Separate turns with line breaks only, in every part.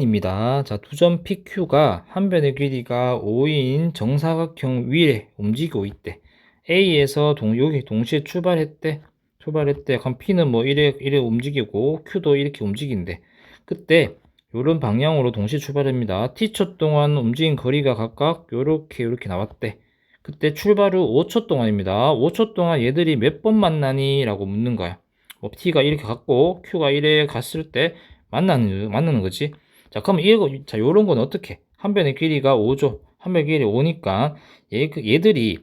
입니다. 자, 두 점 PQ가 한 변의 길이가 5인 정사각형 위에 움직이고 있대. A에서 동, 여기 동시에 출발했대. 출발했대. 그럼 P는 뭐 이래, 이래 움직이고 Q도 이렇게 움직인대. 그때 요런 방향으로 동시에 출발합니다. T초 동안 움직인 거리가 각각 요렇게 요렇게 나왔대. 그때 출발 후 5초 동안입니다. 5초 동안 얘들이 몇 번 만나니? 라고 묻는 거야. 뭐 T가 이렇게 갔고 Q가 이래 갔을 때 만나는, 만나는 거지. 자, 그럼 이거, 자, 요런 건 어떻게? 한 변의 길이가 5죠. 한 변의 길이 5니까 얘, 그 얘들이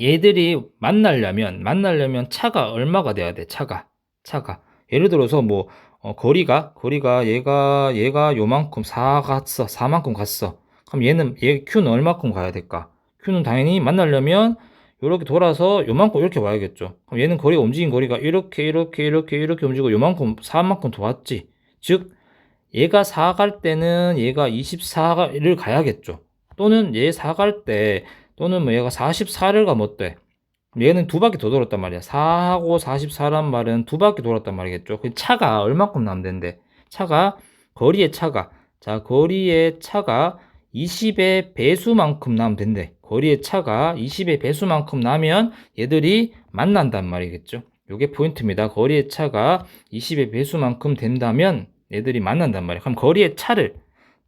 얘들이 만나려면 만나려면 차가 얼마가 돼야 돼? 차가. 차가. 예를 들어서 뭐 어, 거리가 거리가 얘가 얘가 요만큼 4 갔어. 4만큼 갔어. 그럼 얘는 얘 Q는 얼마큼 가야 될까? Q는 당연히 만나려면 이렇게 돌아서 요만큼 이렇게 와야겠죠. 그럼 얘는 거리가 움직인 거리가 이렇게 이렇게 이렇게 이렇게 움직이고 요만큼 4만큼 더 왔지. 즉 얘가 4 갈 때는 얘가 24를 가야겠죠. 또는 얘 4 갈 때, 또는 뭐 얘가 44를 가면 어때? 얘는 두 바퀴 더 돌았단 말이야. 4하고 44란 말은 두 바퀴 돌았단 말이겠죠. 그 차가 얼마큼 남는데? 차가, 거리의 차가. 자, 거리의 차가 20의 배수만큼 나면 된대. 거리의 차가 20의 배수만큼 나면 얘들이 만난단 말이겠죠. 요게 포인트입니다. 거리의 차가 20의 배수만큼 된다면 얘들이 만난단 말이에요. 그럼 거리의 차를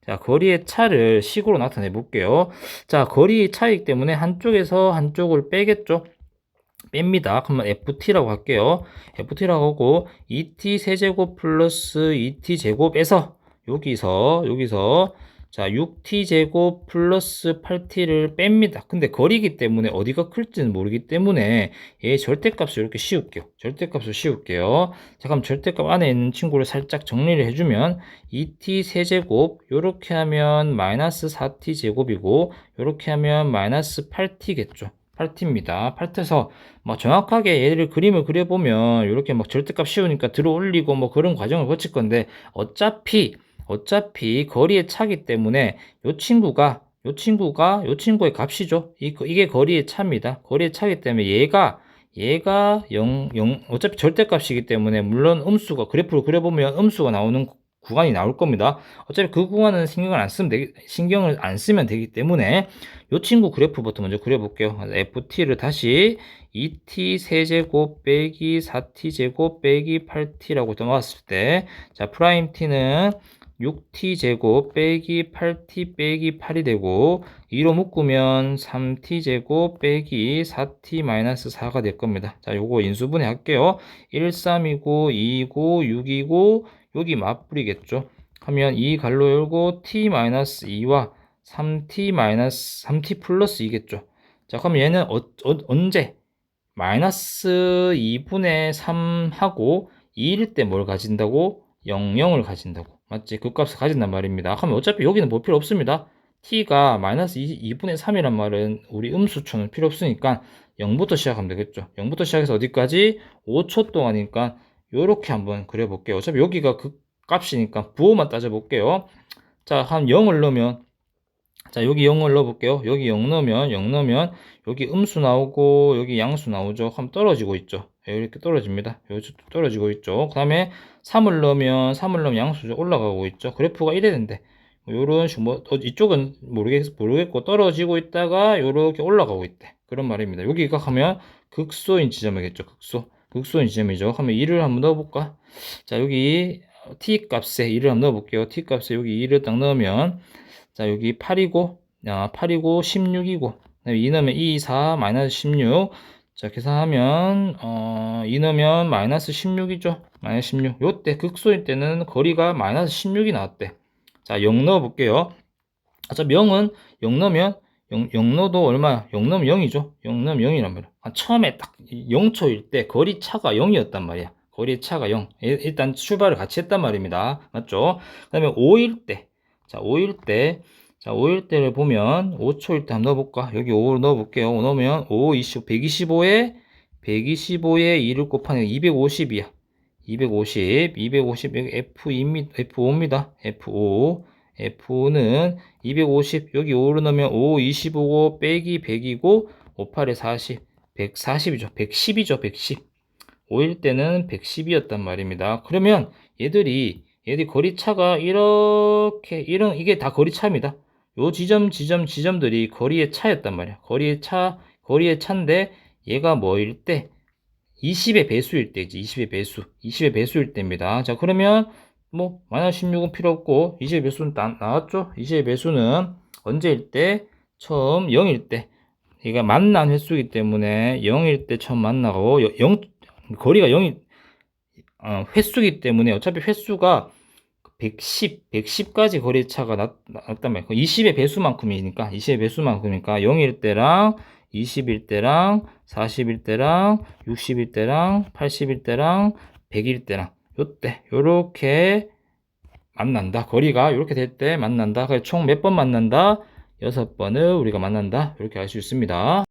자, 거리의 차를 식으로 나타내 볼게요. 자, 거리의 차이기 때문에 한쪽에서 한쪽을 빼겠죠. 뺍니다. 그러면 FT라고 할게요. FT라고 하고 2T 세제곱 플러스 2T 제곱에서 여기서 여기서 자, 6t제곱 플러스 8t를 뺍니다. 근데 거리기 때문에 어디가 클지는 모르기 때문에 얘 절대값을 이렇게 씌울게요. 절대값을 씌울게요. 자, 그럼 절대값 안에 있는 친구를 살짝 정리를 해주면 2t 세제곱 이렇게 하면 마이너스 4t 제곱이고 이렇게 하면 마이너스 8t겠죠. 8t입니다. 8t에서 뭐 정확하게 얘를 그림을 그려보면 이렇게 막 절대값 씌우니까 들어 올리고 뭐 그런 과정을 거칠 건데 어차피 어차피 거리의 차기 때문에 요 친구가 요 친구가 요 친구의 값이죠. 이, 이게 거리의 차입니다. 거리의 차기 때문에 얘가 얘가 0, 0 어차피 절대값이기 때문에 물론 음수가 그래프를 그려보면 음수가 나오는 구간이 나올 겁니다. 어차피 그 구간은 신경을 안 쓰면 되기, 신경을 안 쓰면 되기 때문에 요 친구 그래프부터 먼저 그려볼게요. ft를 다시 2t 세제곱 빼기 4t 제곱 빼기 8t라고 떠나왔을 때, 자 프라임 t는 6t제곱 빼기 8t 빼기 8이 되고 2로 묶으면 3t제곱 빼기 4t 마이너스 4가 될 겁니다. 자, 요거 인수분해 할게요. 1, 3이고 2이고 6이고 여기 맞불이겠죠. 하면 2 갈로 열고 t 마이너스 2와 3t 마이너스 3t 플러스 2겠죠. 자, 그럼 얘는 어, 어, 언제 마이너스 2분의 3하고 2일 때 뭘 가진다고? 0, 0을 가진다고. 맞지? 그 값을 가진단 말입니다. 그러면 어차피 여기는 뭐 필요 없습니다. t가 마이너스 2, 분의 3이란 말은 우리 음수초는 필요 없으니까 0부터 시작하면 되겠죠. 0부터 시작해서 어디까지? 5초 동안이니까 이렇게 한번 그려볼게요. 어차피 여기가 그 값이니까 부호만 따져볼게요. 자, 한 0을 넣으면 자, 여기 0을 넣어볼게요. 여기 0 넣으면 0 넣으면 여기 음수 나오고 여기 양수 나오죠. 그럼 떨어지고 있죠. 예, 이렇게 떨어집니다. 여기 떨어지고 있죠. 그 다음에 3을 넣으면 3을 넣으면 양수죠. 올라가고 있죠. 그래프가 이래 된대. 뭐 요런 식으로 뭐 어, 이쪽은 모르겠, 모르겠고 떨어지고 있다가 이렇게 올라가고 있대. 그런 말입니다. 여기가 하면 극소인 지점이겠죠. 극소. 극소인 지점이죠. 하면 2를 한번 넣어볼까? 자, 여기 t 값에 2를 한번 넣어볼게요. t 값에 여기 2를 딱 넣으면 자, 여기 8이고, 아, 8이고, 16이고, 2 넣으면 2, 4, 마이너스 16. 자, 계산하면, 어, 2 넣으면 마이너스 16이죠. 마이너스 16. 요때 극소일 때는 거리가 마이너스 16이 나왔대. 자, 0 넣어볼게요. 자, 0은 0 넣으면 0, 0 넣어도 얼마야? 0 넣으면 0이죠. 0 넣으면 0이란 말이야. 아, 처음에 딱 0초일 때 거리 차가 0이었단 말이야. 거리 차가 0. 일단 출발을 같이 했단 말입니다. 맞죠? 그 다음에 5일 때. 자, 5일 때. 자, 5일 때를 보면 5초일 때 한번 넣어볼까? 여기 5를 넣어볼게요. 5 넣으면 5, 20, 125에 125에 2를 곱하면 250이야. 250, 250, 여기 F2입니다. F5입니다. F5. F는 250, 여기 5를 넣으면 5, 25고, 빼기 100이고, 5, 8에 40, 140이죠. 110이죠. 110. 5일 때는 110이었단 말입니다. 그러면 얘들이, 얘들이 거리차가 이렇게 이런 이게 다 거리차입니다. 요 지점 지점 지점들이 거리의 차였단 말이야. 거리의 차 거리의 차인데 얘가 뭐일 때 20의 배수일 때지. 20의 배수. 20의 배수일 때입니다. 자, 그러면 뭐 마이너스 16은 필요 없고 20의 배수는 나, 나왔죠? 20의 배수는 언제일 때? 처음 0일 때. 얘가 만난 횟수이기 때문에 0일 때 처음 만나고 0 거리가 0이 어, 횟수이기 때문에 어차피 횟수가 110, 110까지 거리차가 났, 났단 말이야. 20의 배수만큼이니까, 20의 배수만큼이니까 0일 때랑 20일 때랑 40일 때랑 60일 때랑 80일 때랑 100일 때랑 요때 요렇게 만난다. 거리가 요렇게 될 때 만난다. 총 몇 번 만난다? 여섯 번을 우리가 만난다. 이렇게 알 수 있습니다.